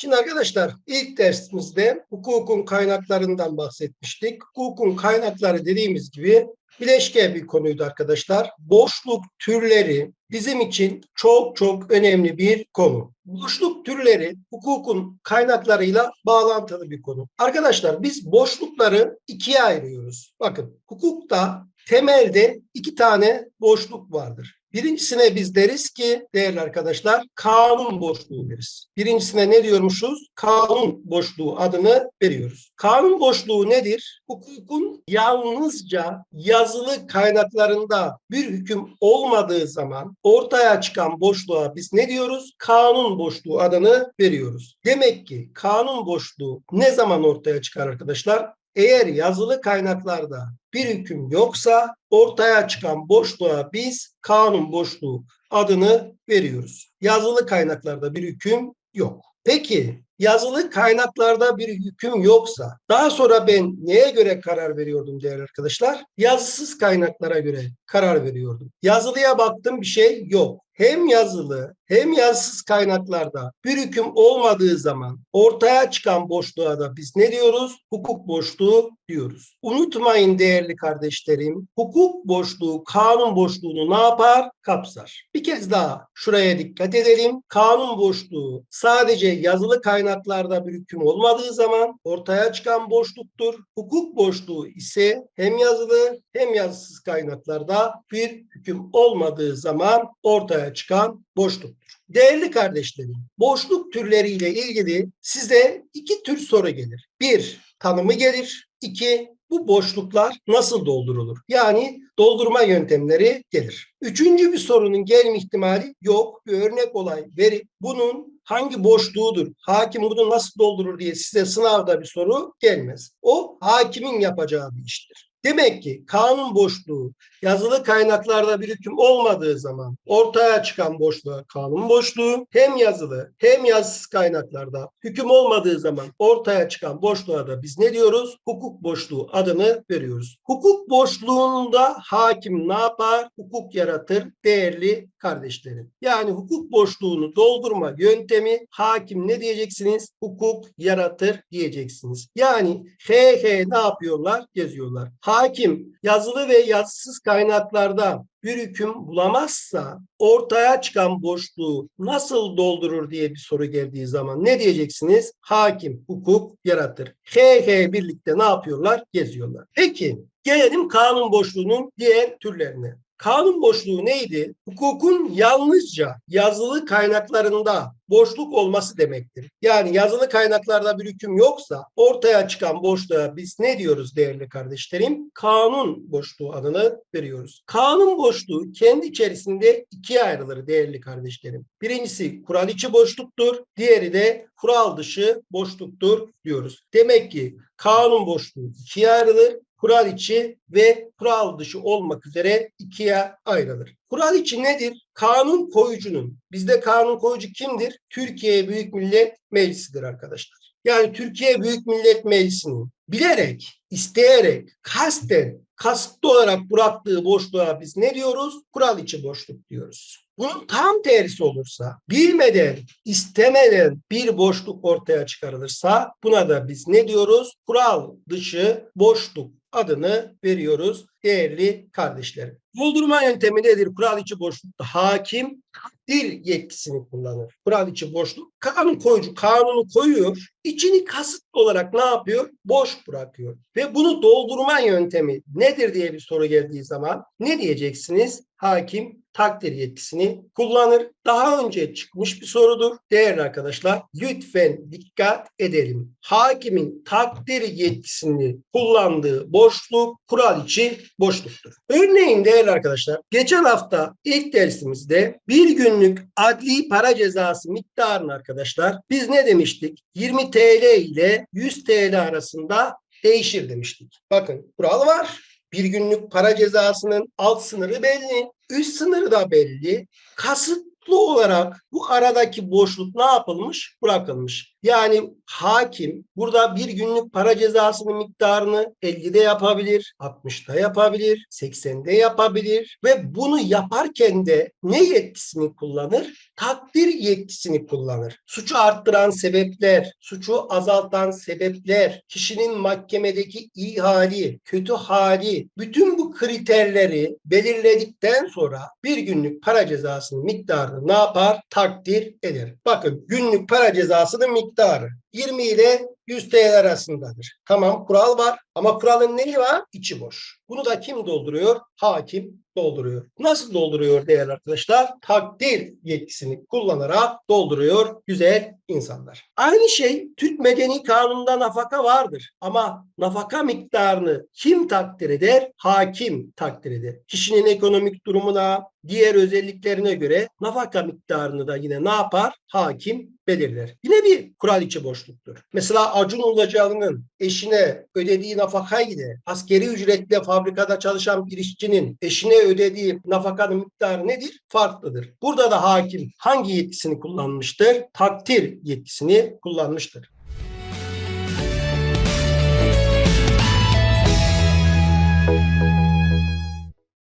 Şimdi arkadaşlar ilk dersimizde hukukun kaynaklarından bahsetmiştik. Hukukun kaynakları dediğimiz gibi bileşke bir konuydu arkadaşlar. Boşluk türleri bizim için çok çok önemli bir konu. Boşluk türleri hukukun kaynaklarıyla bağlantılı bir konu. Arkadaşlar biz boşlukları ikiye ayırıyoruz. Bakın hukukta temelde iki tane boşluk vardır. Birincisine biz deriz ki değerli arkadaşlar kanun boşluğu deriz. Birincisine ne diyormuşuz? Kanun boşluğu adını veriyoruz. Kanun boşluğu nedir? Hukukun yalnızca yazılı kaynaklarında bir hüküm olmadığı zaman ortaya çıkan boşluğa biz ne diyoruz? Kanun boşluğu adını veriyoruz. Demek ki kanun boşluğu ne zaman ortaya çıkar arkadaşlar? Eğer yazılı kaynaklarda bir hüküm yoksa ortaya çıkan boşluğa biz kanun boşluğu adını veriyoruz. Yazılı kaynaklarda bir hüküm yok. Peki yazılı kaynaklarda bir hüküm yoksa daha sonra ben neye göre karar veriyordum değerli arkadaşlar? Yazısız kaynaklara göre karar veriyordum. Yazılıya baktım bir şey yok. Hem yazılı hem yazısız kaynaklarda bir hüküm olmadığı zaman ortaya çıkan boşluğa da biz ne diyoruz? Hukuk boşluğu diyoruz. Unutmayın değerli kardeşlerim, hukuk boşluğu kanun boşluğunu ne yapar? Kapsar. Bir kez daha şuraya dikkat edelim. Kanun boşluğu sadece yazılı kaynaklarda bir hüküm olmadığı zaman ortaya çıkan boşluktur. Hukuk boşluğu ise hem yazılı hem yazısız kaynaklarda bir hüküm olmadığı zaman ortaya çıkan boşluktur. Değerli kardeşlerim, boşluk türleriyle ilgili size iki tür soru gelir. Bir, tanımı gelir. İki, bu boşluklar nasıl doldurulur? Yani doldurma yöntemleri gelir. Üçüncü bir sorunun gelme ihtimali yok. Bir örnek olay verip bunun hangi boşluğudur, hakim bunu nasıl doldurur diye size sınavda bir soru gelmez. O hakimin yapacağı bir iştir. Demek ki kanun boşluğu yazılı kaynaklarda bir hüküm olmadığı zaman ortaya çıkan boşluğa kanun boşluğu hem yazılı hem yazısız kaynaklarda hüküm olmadığı zaman ortaya çıkan boşluğa da biz ne diyoruz? Hukuk boşluğu adını veriyoruz. Hukuk boşluğunda hakim ne yapar? Hukuk yaratır değerli kardeşlerim. Yani hukuk boşluğunu doldurma yöntemi hakim ne diyeceksiniz? Hukuk yaratır diyeceksiniz. Yani he ne yapıyorlar? Geziyorlar. Hakim yazılı ve yazısız kaynaklarda bir hüküm bulamazsa ortaya çıkan boşluğu nasıl doldurur diye bir soru geldiği zaman ne diyeceksiniz? Hakim hukuk yaratır. He he birlikte ne yapıyorlar? Geziyorlar. Peki gelelim kanun boşluğunun diğer türlerine. Kanun boşluğu neydi? Hukukun yalnızca yazılı kaynaklarında boşluk olması demektir. Yani yazılı kaynaklarda bir hüküm yoksa ortaya çıkan boşluğa biz ne diyoruz değerli kardeşlerim? Kanun boşluğu adını veriyoruz. Kanun boşluğu kendi içerisinde ikiye ayrılır değerli kardeşlerim. Birincisi kural içi boşluktur, diğeri de kural dışı boşluktur diyoruz. Demek ki kanun boşluğu ikiye ayrılır kural içi ve kural dışı olmak üzere ikiye ayrılır. Kural içi nedir? Kanun koyucunun, bizde kanun koyucu kimdir? Türkiye Büyük Millet Meclisi'dir arkadaşlar. Yani Türkiye Büyük Millet Meclisi'nin bilerek, isteyerek, kasten, kasıtlı olarak bıraktığı boşluğa biz ne diyoruz? Kural içi boşluk diyoruz. Bunun tam tersi olursa, bilmeden, istemeden bir boşluk ortaya çıkarılırsa buna da biz ne diyoruz? Kural dışı boşluk adını veriyoruz değerli kardeşlerim. Doldurma yöntemi nedir? Kural içi boşlukta hakim takdir yetkisini kullanır. Kural içi boşluk kanun koyucu kanunu koyuyor. İçini kasıtlı olarak ne yapıyor? Boş bırakıyor. Ve bunu doldurma yöntemi nedir diye bir soru geldiği zaman ne diyeceksiniz? Hakim takdir yetkisini kullanır. Daha önce çıkmış bir sorudur. Değerli arkadaşlar lütfen dikkat edelim. Hakimin takdir yetkisini kullandığı boşluk kural içi boşluktur. Örneğin değerli arkadaşlar geçen hafta ilk dersimizde bir günlük adli para cezası miktarını arkadaşlar biz ne demiştik? 20 TL ile 100 TL arasında değişir demiştik. Bakın kural var. Bir günlük para cezasının alt sınırı belli. Üst sınırı da belli. Kasıt kutlu olarak bu aradaki boşluk ne yapılmış? Bırakılmış. Yani hakim burada bir günlük para cezasının miktarını 50'de yapabilir, 60'da yapabilir, 80'de yapabilir ve bunu yaparken de ne yetkisini kullanır? Takdir yetkisini kullanır. Suçu arttıran sebepler, suçu azaltan sebepler, kişinin mahkemedeki iyi hali, kötü hali, bütün bu kriterleri belirledikten sonra bir günlük para cezasının miktarını ne yapar? Takdir eder. Bakın günlük para cezasının miktarı optar 20 ile 100 TL arasındadır. Tamam kural var ama kuralın neyi var? İçi boş. Bunu da kim dolduruyor? Hakim dolduruyor. Nasıl dolduruyor değerli arkadaşlar? Takdir yetkisini kullanarak dolduruyor güzel insanlar. Aynı şey Türk Medeni Kanunu'nda nafaka vardır. Ama nafaka miktarını kim takdir eder? Hakim takdir eder. Kişinin ekonomik durumuna, diğer özelliklerine göre nafaka miktarını da yine ne yapar? Hakim belirler. Yine bir kural içi boşluktur. Mesela Acun Ilıcalı'nın eşine ödediği nafaka ile askeri ücretle fabrikada çalışan bir işçinin eşine ödediği nafakanın miktarı nedir? Farklıdır. Burada da hakim hangi yetkisini kullanmıştır? Takdir yetkisini kullanmıştır.